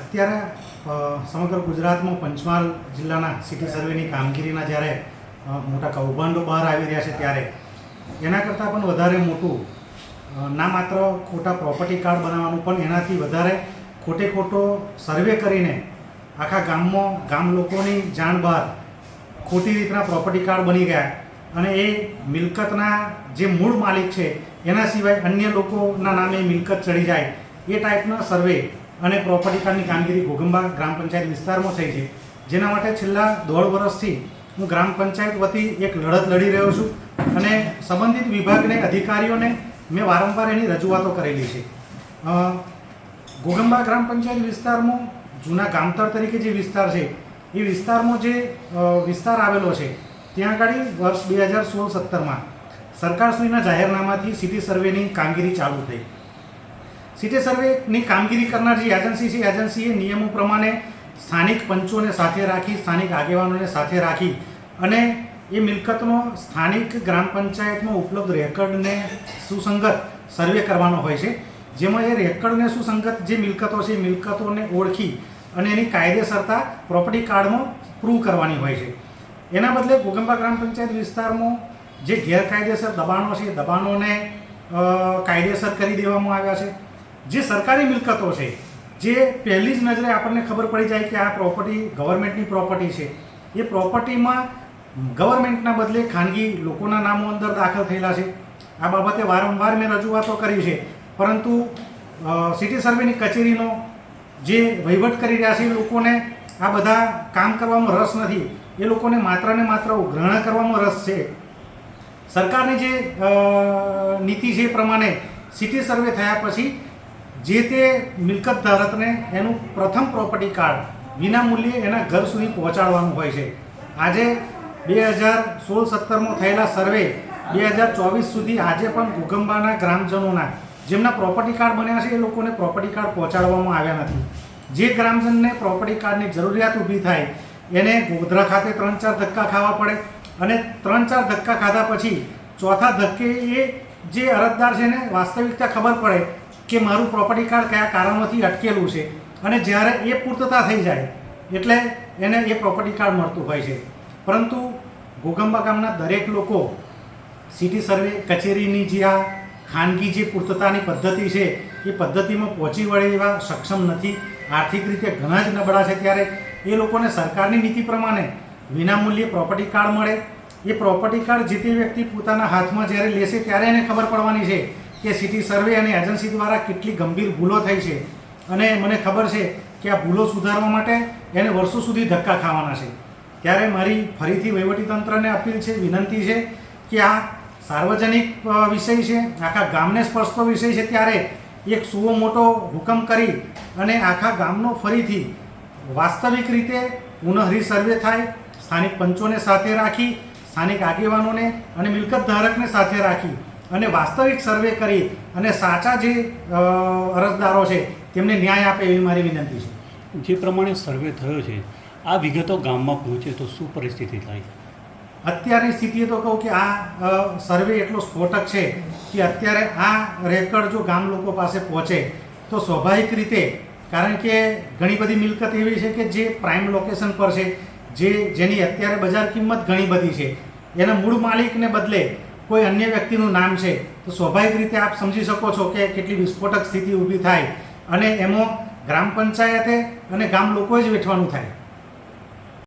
અત્યારે સમગ્ર ગુજરાતમાં પંચમહાલ જિલ્લાના સિટી સર્વેની કામગીરીના જ્યારે મોટા કૌભાંડો બહાર આવી રહ્યા છે ત્યારે, એના કરતાં પણ વધારે મોટું ના માત્ર ખોટા પ્રોપર્ટી કાર્ડ બનાવવાનું, પણ એનાથી વધારે ખોટે ખોટો સર્વે કરીને આખા ગામમાં ગામ લોકોની જાણ બહાર ખોટી રીતના પ્રોપર્ટી કાર્ડ બની ગયા અને એ મિલકતના જે મૂળ માલિક છે, એના સિવાય અન્ય લોકોના નામે મિલકત ચડી જાય, એ ટાઈપના સર્વે અને પ્રોપર્ટી કાર્ડની કામગીરી ઘોઘંબા ગ્રામ પંચાયત વિસ્તારમાં થઈ છે. જેના માટે છેલ્લા દોઢ વર્ષથી હું ગ્રામ પંચાયત વતી એક લડત લડી રહ્યો છું અને સંબંધિત વિભાગને, અધિકારીઓને મેં વારંવાર એની રજૂઆતો કરેલી છે. ઘોઘંબા ગ્રામ પંચાયત વિસ્તારમાં જૂના ગામતર તરીકે જે વિસ્તાર છે, એ વિસ્તારમાં જે વિસ્તાર આવેલો છે, ત્યાં આગળ વર્ષ બે હજાર સોળ સત્તરમાં સરકારશ્રીના જાહેરનામાથી સિટી સર્વેની કામગીરી ચાલુ થઈ. સિટી સર્વેની કામગીરી કરનાર જે એજન્સી છે, એજન્સીએ નિયમો પ્રમાણે સ્થાનિક પંચોને સાથે રાખી, સ્થાનિક આગેવાનોને સાથે રાખી અને એ મિલકતનો સ્થાનિક ગ્રામ પંચાયતમાં ઉપલબ્ધ રેકર્ડને સુસંગત સર્વે કરવાનો હોય છે. જેમાં એ રેકર્ડને સુસંગત જે મિલકતો છે, એ મિલકતોને ઓળખી અને એની કાયદેસરતા પ્રોપર્ટી કાર્ડમાં પ્રૂવ કરવાની હોય છે. એના બદલે ગોગંબા ગ્રામ પંચાયત વિસ્તારમાં જે ગેરકાયદેસર દબાણો છે એ દબાણોને કાયદેસર કરી દેવામાં આવ્યા છે. જે સરકારી મિલકતો છે, જે પહેલી જ નજરે આપણને ખબર પડી જાય કે આ પ્રોપર્ટી ગવર્મેન્ટની પ્રોપર્ટી છે. એ પ્રોપર્ટીમાં ગવર્મેન્ટના બદલે ખાનગી લોકોના નામો અંદર દાખલ થયેલા છે. આ બાબતે વારંવાર મેં રજૂઆતો કરી છે. પરંતુ સિટી સર્વેની કચેરીનો જે વહીવટ કરી રહ્યા છે એ લોકોને આ બધા કામ કરવામાં રસ નથી. એ લોકોને માત્ર ને માત્ર ગ્રહણ કરવામાં રસ છે. સરકારની જે નીતિ છે એ પ્રમાણે સિટી સર્વે થયા પછી જે તે મિલકત ધારકને એનું પ્રથમ પ્રોપર્ટી કાર્ડ વિના મૂલ્યે એના ઘર સુધી પહોંચાડવાનું હોય છે. આજે બે હજાર સોળ સત્તરમાં થયેલા સર્વે બે હજાર ચોવીસ સુધી આજે પણ ભૂકંબાના ગ્રામજનોના જેમના પ્રોપર્ટી કાર્ડ બન્યા છે એ લોકોને પ્રોપર્ટી કાર્ડ પહોંચાડવામાં આવ્યા નથી. જે ગ્રામજનને પ્રોપર્ટી કાર્ડની જરૂરિયાત ઊભી થાય એને ગોધરા ખાતે ત્રણ ચાર ધક્કા ખાવા પડે અને ત્રણ ચાર ધક્કા ખાધા પછી ચોથા ધક્કે એ જે અરજદાર છે એને વાસ્તવિકતા ખબર પડે કે મારું પ્રોપર્ટી કાર્ડ કયા કારણોથી અટકેલું છે. અને જ્યારે એ પૂર્તતા થઈ જાય, એટલે એને એ પ્રોપર્ટી કાર્ડ મળતું હોય છે. પરંતુ ગોગંબા ગામના દરેક લોકો સિટી સર્વે કચેરીની જે આ ખાનગી જે પૂર્તતાની પદ્ધતિ છે, એ પદ્ધતિમાં પહોંચી વળે એવા સક્ષમ નથી. આર્થિક રીતે ઘણા જ નબળા છે ત્યારે એ લોકોને સરકારની નીતિ પ્રમાણે વિનામૂલ્યે પ્રોપર્ટી કાર્ડ મળે. એ પ્રોપર્ટી કાર્ડ જે તે વ્યક્તિ પોતાના હાથમાં જ્યારે લેશે ત્યારે એને ખબર પડવાની છે કે સિટી સર્વે અને એજન્સી દ્વારા કેટલી ગંભીર ભૂલો થઈ છે અને મને ખબર છે કે આ ભૂલો સુધારવા માટે એને વર્ષો સુધી ધક્કા ખાવાના છે. ત્યારે મારી ફરીથી વહીવટીતંત્રને અપીલ છે, વિનંતી છે કે આ સાર્વજનિક વિષય છે, આખા ગામને સ્પર્શતો વિષય છે ત્યારે એક સુવો મોટો હુકમ કરી અને આખા ગામનો ફરીથી વાસ્તવિક રીતે પુનઃરી સર્વે થાય, સ્થાનિક પંચોને સાથે રાખી, સ્થાનિક આગેવાનોને અને મિલકત ધારકને સાથે રાખી. અને વાસ્તવિક સર્વે કરી અને સાચા જે અરજદારો છે તેમને ન્યાય આપે એવી મારી વિનંતી છે. જે પ્રમાણે સર્વે થયો છે આ વિગતો ગામમાં પહોંચે તો શું પરિસ્થિતિ થાય? અત્યારની સ્થિતિએ તો કહું કે આ સર્વે એટલો સ્ફોટક છે કે અત્યારે આ રેકર્ડ જો ગામ લોકો પાસે પહોંચે તો સ્વાભાવિક રીતે કારણ કે ઘણી બધી મિલકત એવી છે કે જે પ્રાઇમ લોકેશન પર છે જે જેની અત્યારે બજાર કિંમત ઘણી બધી છે એના મૂળ માલિકને બદલે કોઈ અન્ય વ્યક્તિનું નામ છે, તો સ્વાભાવિક રીતે આપ સમજી શકો છો કે કેટલી વિસ્ફોટક સ્થિતિ ઊભી થાય અને એમાં ગ્રામ પંચાયતે અને ગામ લોકોએ જ વેઠવાનું થાય.